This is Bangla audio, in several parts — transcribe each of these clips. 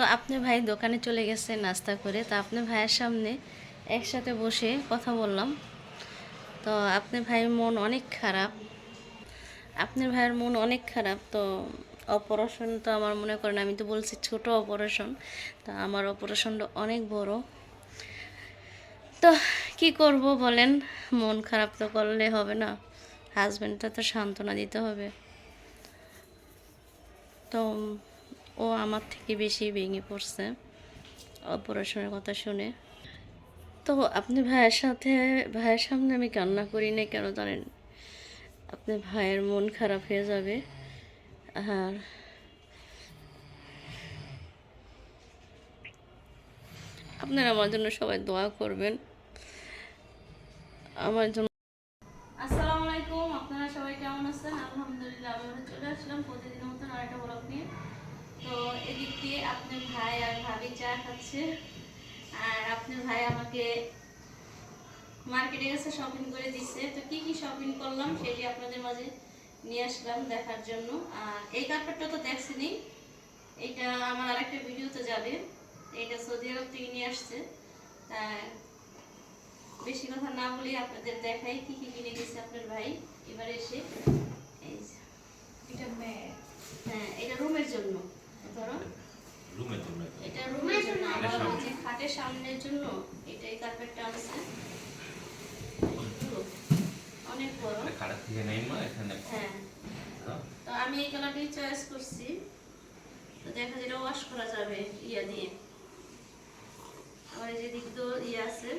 তো আপনি ভাই দোকানে চলে গেছে নাস্তা করে, তো আপনি ভাইয়ের সামনে একসাথে বসে কথা বললাম। তো আপনি ভাইয়ের মন অনেক খারাপ। আপনার ভাইয়ের মন অনেক খারাপ, তো অপারেশন তো আমার মনে করেন আমি তো বলছি ছোট অপারেশন তো আমার অপারেশনটা অনেক বড়। তো কি করব বলেন, মন খারাপ তো করলে হবে না হাজব্যান্ডটা তো সান্ত্বনা দিতে হবে। তো ও আমার থেকে বেশি ভেঙে পড়ছে অপারেশনের কথা শুনে। তো আপনি ভাইয়ের সাথে, ভাইয়ের সামনে আমি কান্না করি না কেন জানেন? আপনার ভাইয়ের মন খারাপ হয়ে যাবে। আর আপনারা আমার জন্য সবাই দোয়া করবেন। আমার জন্য আসসালামু আলাইকুম আপনারা সবাই কেমন আছেন আলহামদুলিল্লাহ আমি আবার চলে আসলাম প্রতিদিনের মতন আরেকটা ব্লগ নিয়ে তো এদিক দিয়ে আপনার ভাই আর ভাবি চা খাচ্ছে আর আপনার ভাই আমাকে মার্কেটে গেছে শপিং করে দিচ্ছে তো কি কি শপিং করলাম সেটি আপনাদের মাঝে নিয়ে আসলাম দেখার জন্য। আর এই কার্পেটটা তো দেখছেনই। এটা আমার আরেকটা ভিডিওতে যাবে। এটা সৌদি আরব থেকে নিয়ে আসছে। তা বেশি কথা না বলে আপনাদের দেখাই কি কি কিনে দিয়েছে আপনার ভাই। এবার এসে এই যে। হ্যাঁ এটা রুমের জন্য। ধরো। রুমের জন্য। এটা। এটা রুমের জন্য খাটের সামনের জন্য এটা এই কার্পেটটা আনছে পুরো। অনেক বড় এটা খারাপ থেকে নেই এখানে হ্যাঁ। তো? আমি এই কালারটি চয়েস করছি। তো দেখা যেটা ওয়াশ করা যাবে ইয়া দিয়ে। আবার এই যে দিক তো ইয়ে আছে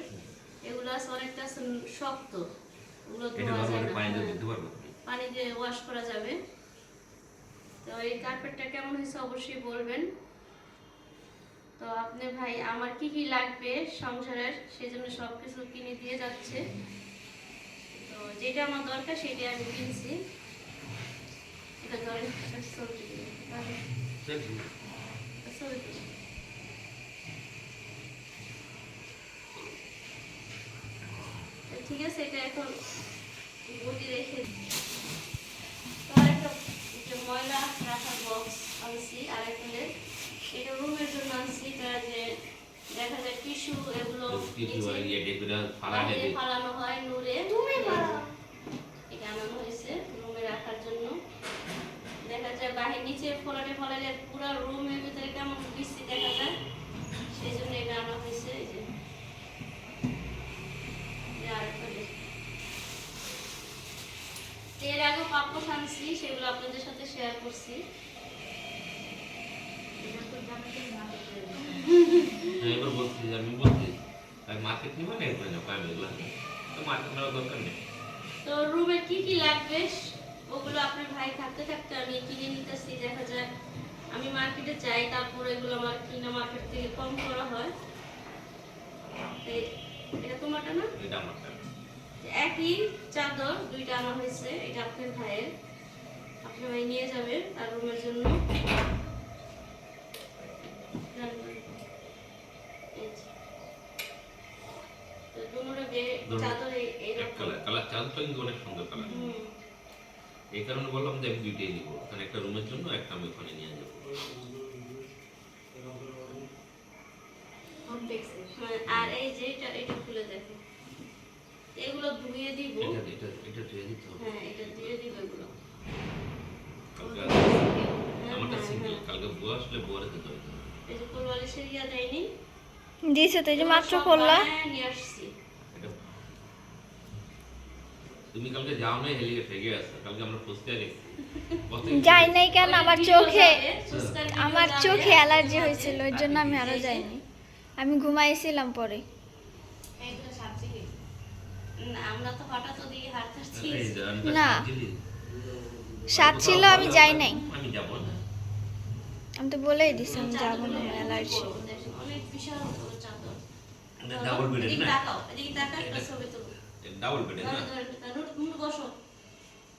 এগুলো আছে অনেকটা শক্ত। ওগুলো ধোয়া যায় না। পানি দিয়ে ওয়াশ করা যাবে। তো এই কার্পেটটা কেমন হয়েছে অবশ্যই বলবেন। তো আপনি ভাই আমার কি কি লাগবে সংসারের সেজন্য সব কিছু কিনে দিয়ে যাচ্ছে। যেটা আমার দরকার সেটা আমি কিনছি। এটা ধরেন একটা একটা ঠিক আছে এটা এখন বডি রেখে যে ময়লা রাখার বক্স আনছি আরেকটা এটা রুমের জন্য আনছি এটা যে দেখা যায় টিস্যু এগুলো কিছু ইয়ে ডেকুরা ফালা বাইরে ফালানো হয় নূরে। এটা আনানো হয়েছে রুমে রাখার জন্য। দেখা যায় বাহির নিচে ফলাটে ফলালে পুরো রুমের ভিতরে কেমন বৃষ্টি দেখা যায় সেই জন্য এটা আনা হয়েছে এই যে। এর আগে পাপড় আনছি সেগুলো আপনাদের সাথে শেয়ার করছি। এবার বলছি যে আমি বলছি তাই মার্কেট নিবে না এরপরে যাব আমি এগুলো তো মার্কেট নেওয়ার দরকার নেই। তো রুমে কি কি লাগবে? ওগুলো আপনার ভাই থাকতে থাকতে আমি কিনে নিতেছি দেখা যায় আমি মার্কেটে যাই তারপর এগুলো আমার কিনা মার্কেট থেকে কম করা হয়। তো এটা তোমারটা না? এটা আমার টাকা। একই চাদর দুইটা আনা হয়েছে এটা আপনার ভাইয়ের। আপনার ভাই নিয়ে যাবে তার রুমের জন্য এই যে। তো দুটোরে বে- দুটো চাদর এই- এক কালার কালার চালটা কিন্তু অনেক সুন্দর কালার এই কারণে বললাম যে আমি দুইটাই নিবো। কারণ একটা রুমের জন্য একটা আমি ওখানে নিয়ে যাব। হ্যাঁ, আর এই যে এটা এটা খুলে দেখো। এগুলো ধুয়ে দিব। এটা এটা এটা ধুয়ে দিতে হবে। হ্যাঁ এটা ধুয়ে দিব এগুলো। হ্যাঁ, আমারটা হ্যাঁ, সিঙ্গেল হ্যাঁ। কালকে বুয়া আসলে বুয়ারে দিতে হবে। এই যে কোরবালিশের ইয়া দেয়নি? দিয়েছে তো এই যে মাত্র করলা নিয়ে আসছি এটা তুমি কালকে যাও না হেলিকে ঠেকে আসছো কালকে আমরা ফুসতে গেছি যাই নাই কেন আমার চোখে আমার চোখে অ্যালার্জি হয়েছিল ওই জন্য আমি আরও যাইনি। আমি ঘুমাইছিলাম পরে। না। সাত ছিল আমি যাই নাই। আমি আমি তো বলেই দিছি আমি যাব না অ্যালার্জি। ডাবল বেড না? বসো।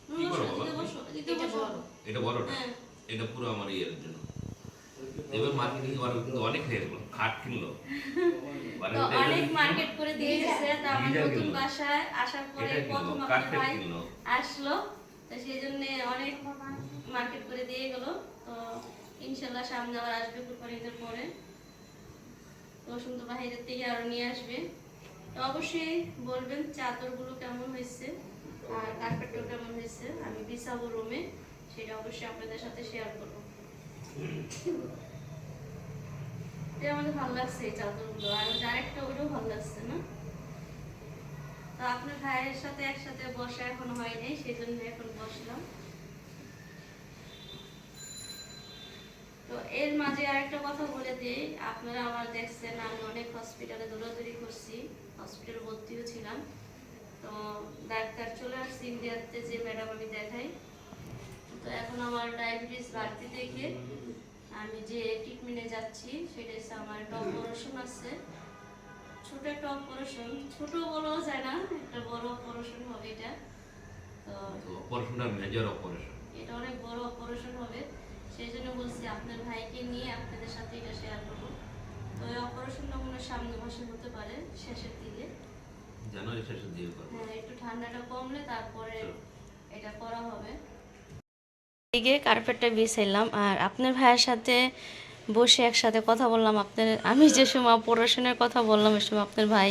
কি বাবা? এটা বড়টা? হ্যাঁ। এটা পুরো আমার ইয়ের জন্য। এবার মার্কেটিং করার কিন্তু অনেক হয়ে গেল। খাট কিনলো। অনেক মার্কেট করে দিয়ে গেছে তো আমার নতুন বাসায় আসার পরে প্রথম কার্পেট ভাই আসলো। তো সেই জন্য অনেক মার্কেট করে দিয়ে গেল। তো ইনশাল্লাহ সামনে আবার আসবে কুরবানিদের পরে। তো বাহিরের থেকে আরও নিয়ে আসবে। তো অবশ্যই বলবেন চাদরগুলো কেমন হয়েছে আর কার্পেটটাও কেমন হয়েছে? আমি বিছাবো রুমে সেটা অবশ্যই আপনাদের সাথে শেয়ার আমাদের ভালো লাগছে এই চাদরগুলো। আর ভালো লাগছে না? তো আপনার ভাইয়ের সাথে একসাথে বসা এখন হয়নি সেই জন্য এখন বসলাম তো এর মাঝে আরেকটা কথা বলে দিই। আপনারা আমার দেখছেন আমি অনেক হসপিটালে দৌড়াদৌড়ি করছি। হসপিটালে ভর্তিও ছিলাম। তো ডাক্তার চলে আসছি ইন্ডিয়াতে যে ম্যাডাম আমি দেখাই। তো এখন আমার ডায়াবেটিস বাড়তি দেখে আমি যে ট্রিটমেন্টে যাচ্ছি সেটা হচ্ছে আমার একটা অপারেশন আছে। ছোট একটা অপারেশন ছোট বলাও যায় না একটা বড় অপারেশন হবে এটা। তো তো অপারেশনটা মেজর অপারেশন এটা অনেক বড় অপারেশন হবে। সেই জন্য বলছি আপনার ভাইকে নিয়ে আপনাদের সাথে এটা শেয়ার করব। তো এই অপারেশনটা মনে সামনে মাসে হতে পারে শেষের দিকে। জানুয়ারি শেষের দিকে করব। হ্যাঁ একটু ঠান্ডাটা কমলে তারপরে এটা করা হবে। দিকে কার্পেটটা বিছাইলাম আর আপনার ভাইয়ের সাথে বসে একসাথে কথা বললাম। আপনার আমি যে সময় অপারেশনের কথা বললাম ওই সময় আপনার ভাই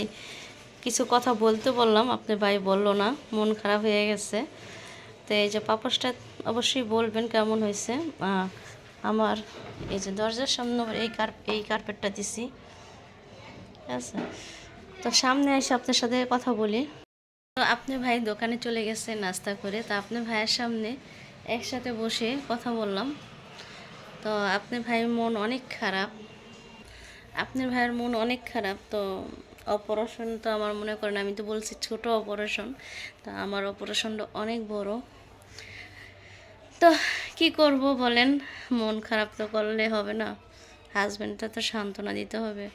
কিছু কথা বলতে বললাম আপনার ভাই বলল না মন খারাপ হয়ে গেছে। তো এই যে পাপসটা অবশ্যই বলবেন কেমন হয়েছে। আমার এই যে দরজার সামনে এই কার এই কার্পেটটা দিছি। ঠিক আছে? তো সামনে এসে আপনার সাথে কথা বলি। তো আপনি ভাই দোকানে চলে গেছে নাস্তা করে। তো আপনি ভাইয়ের সামনে একসাথে বসে কথা বললাম। তো আপনি ভাইয়ের মন অনেক খারাপ। আপনার ভাইয়ের মন অনেক খারাপ। তো অপারেশন তো আমার মনে করেন আমি তো বলছি ছোট অপারেশন। তা আমার অপারেশনটা অনেক বড়। তো কি করব বলেন, মন খারাপ তো করলে হবে না। হাজব্যান্ডটা তো সান্ত্বনা দিতে হবে।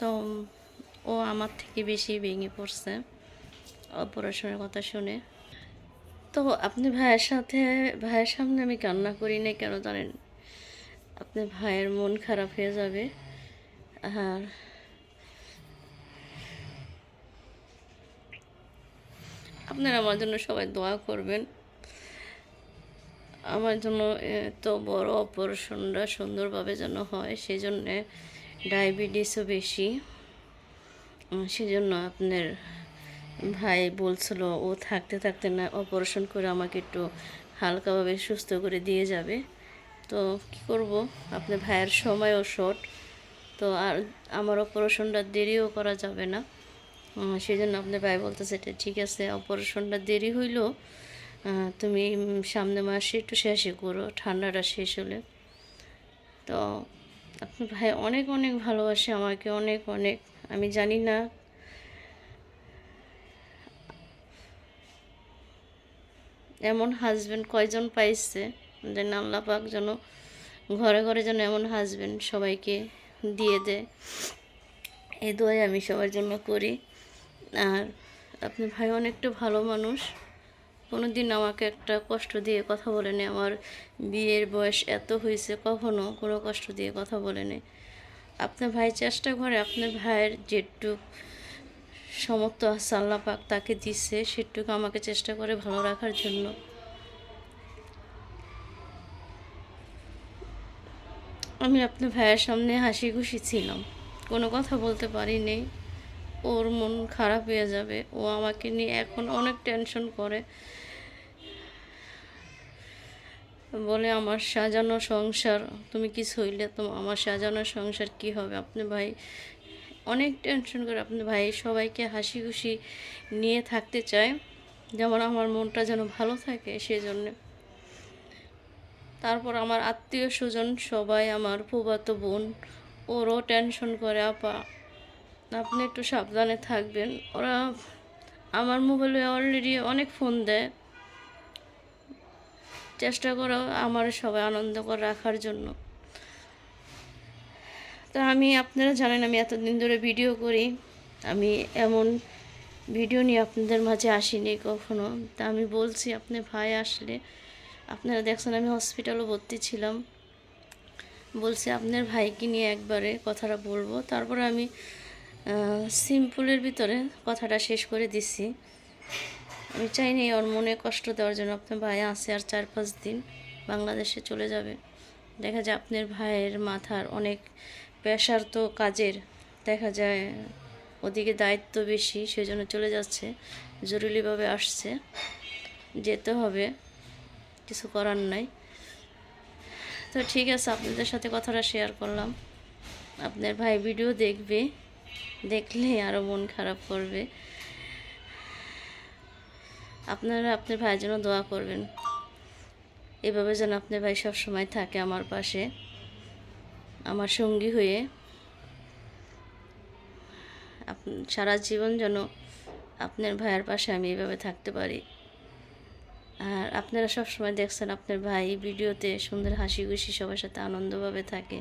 তো ও আমার থেকে বেশি ভেঙে পড়ছে অপারেশনের কথা শুনে। তো আপনি ভাইয়ের সাথে, ভাইয়ের সামনে আমি কান্না করি না কেন জানেন? আপনি ভাইয়ের মন খারাপ হয়ে যাবে। আর আপনারা আমার জন্য সবাই দোয়া করবেন। আমার জন্য এত বড় অপারেশনটা সুন্দরভাবে যেন হয় সেই জন্যে ডায়াবেটিসও বেশি। সেজন্য আপনার ভাই বলছিল ও থাকতে থাকতে না অপারেশন করে আমাকে একটু হালকাভাবে সুস্থ করে দিয়ে যাবে। তো কি করব? আপনার ভাইয়ের সময়ও শর্ট তো আর আমার অপারেশনটা দেরিও করা যাবে না। সেই জন্য আপনার ভাই বলতেছে এটা ঠিক আছে অপারেশনটা দেরি হইলেও আহ, তুমি সামনে মাসে একটু শেষে করো, ঠান্ডাটা শেষ হলে। তো আপনার ভাই অনেক অনেক ভালোবাসে আমাকে, অনেক অনেক। আমি জানি না। এমন হাজবেন্ড কয়জন পাইছে? যেন আল্লাহ পাক যেন ঘরে ঘরে যেন এমন হাজবেন্ড সবাইকে দিয়ে দেয়। এ দোয়াই আমি সবার জন্য করি। আর আপনার ভাই অনেকটা ভালো মানুষ। কোনো দিন আমাকে একটা কষ্ট দিয়ে কথা বলেনি। আমার বিয়ের বয়স এত হয়েছে, কখনো কোনো কষ্ট দিয়ে কথা বলেনি। আপনার ভাই চেষ্টা করে, আপনার ভাইয়ের যেটুক সমর্থ আছে আল্লাহ পাক তাকে দিচ্ছে সেটুকু আমাকে চেষ্টা করে ভালো রাখার জন্য। আমি আপনার ভাইয়ের সামনে হাসি খুশি ছিলাম। কোনো কথা বলতে পারিনি। ওর মন খারাপ হয়ে যাবে। ও আমাকে নিয়ে এখন অনেক টেনশন করে। বলে আমার সাজানো সংসার, তুমি কিছু হইলে তো আমার সাজানো সংসার কি হবে? আপনি ভাই, অনেক টেনশন করে আপনি ভাই, সবাইকে হাসি খুশি নিয়ে থাকতে চায়। যেমন আমার মনটা যেন ভালো থাকে সেই জন্যে তারপর আমার আত্মীয় স্বজন সবাই আমার ফুবাতো বোন, ওরও টেনশন করে, আপা, আপনি একটু সাবধানে থাকবেন। ওরা আমার মোবাইলে অলরেডি অনেক ফোন দেয়। চেষ্টা করো আমার সবাই আনন্দ করে রাখার জন্য। তো আমি, আপনারা জানেন আমি এতদিন ধরে ভিডিও করি। আমি এমন ভিডিও নিয়ে আপনাদের মাঝে আসিনি কখনো। তা আমি বলছি, আপনি ভাই আসলে, আপনারা দেখছেন আমি হসপিটালও ভর্তি ছিলাম। বলছি, আপনার ভাইকে নিয়ে একবারে কথাটা বলব। তারপরে আমি সিম্পলের ভিতরে কথাটা শেষ করে দিছি। আমি চাইনি ওর মনে কষ্ট দেওয়ার জন্য আপনার ভাই আছে আর চার পাঁচ দিন বাংলাদেশে চলে যাবে। দেখা যায় আপনার ভাইয়ের মাথার অনেক প্রেশার তো কাজের। দেখা যায় ওদিকে দায়িত্ব বেশি, সেজন্য চলে যাচ্ছে, জরুরিভাবে আসছে। যেতে হবে, কিছু করার নাই। তো ঠিক আছে, আপনাদের সাথে কথাটা শেয়ার করলাম। আপনার ভাই ভিডিও দেখবে, দেখলে আরও মন খারাপ করবে। আপনারা আপনার ভাইয়ের জন্য দোয়া করবেন। এভাবে যেন আপনার ভাই সব সময় থাকে আমার পাশে, আমার সঙ্গী হয়ে। সারা জীবন যেন আপনার ভাইয়ের পাশে আমি এভাবে থাকতে পারি। আর আপনারা সব সময় দেখছেন আপনার ভাই ভিডিওতে সুন্দর হাসি খুশি সবার সাথে আনন্দভাবে থাকে।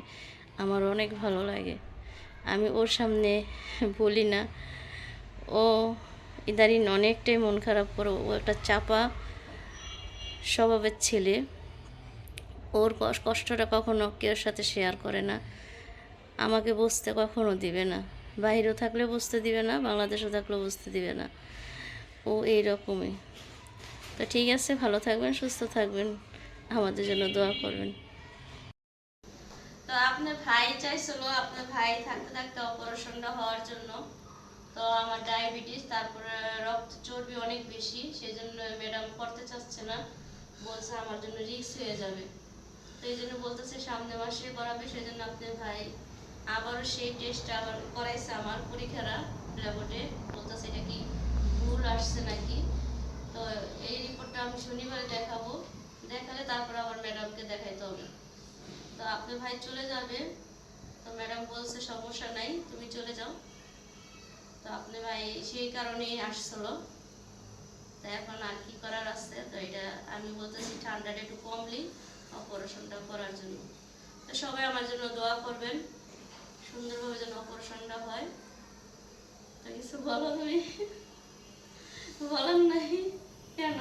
আমার অনেক ভালো লাগে। আমি ওর সামনে বলি না। ও ইদারিন অনেকটাই মন খারাপ করে, ও একটা চাপা স্বভাবের ছেলে। ওর কষ্টটা কখনো কেউ সাথে শেয়ার করে না। আমাকে বুঝতে কখনো দিবে না। বাইরেও থাকলে বুঝতে দিবে না, বাংলাদেশেও থাকলেও বুঝতে দিবে না। ও এই রকমই তো ঠিক আছে, ভালো থাকবেন, সুস্থ থাকবেন। আমাদের জন্য দোয়া করবেন। তো আপনার ভাই চাইছিল আপনার ভাই থাকতে থাকতে অপারেশনটা হওয়ার জন্য। আমার ডায়াবেটিস তারপরে রক্ত চর্বি অনেক বেশি সেই জন্য ম্যাডাম করতে চাচ্ছে না। বলছে আমার জন্য রিস্ক হয়ে যাবে। তো এই জন্য বলতেছে সামনে মাসে করাবে সেই জন্য আপনার ভাই আবারও সেই টেস্ট আবার করাইছে আমার পরীক্ষারা ল্যাবটে বলতেছে এটা কি ভুল আসছে নাকি? তো এই রিপোর্টটা আমি শনিবারে দেখাবো। দেখালে তারপর আবার ম্যাডামকে দেখাইতে হবে। তো আপনি ভাই চলে যাবে। তো ম্যাডাম বলছে সমস্যা নাই, তুমি চলে যাও। তো আপনি ভাই সেই কারণেই আসছিল। তো এখন আর কি করার আছে? তো এটা আমি বলতেছি ঠান্ডাটা একটু কমলি অপারেশনটা করার জন্য। তো সবাই আমার জন্য দোয়া করবেন সুন্দরভাবে যেন অপারেশনটা হয়। তো কিছু বলো তুমি বলার নাই। কেন।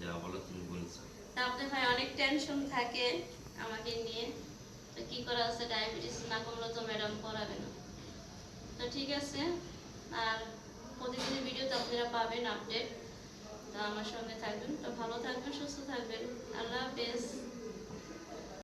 যা বলো তুমি বলছো আপনার ভাই অনেক টেনশন থাকে আমাকে নিয়ে। তো কি করা আছে? ডায়াবেটিস না করলে তো ম্যাডাম করাবে না। তো ঠিক আছে। আর প্রতিদিনের ভিডিও তো আপনারা পাবেন আপডেট তো আমার সঙ্গে থাকবেন। তো ভালো থাকবেন, সুস্থ থাকবেন। আল্লাহ হাফেজ।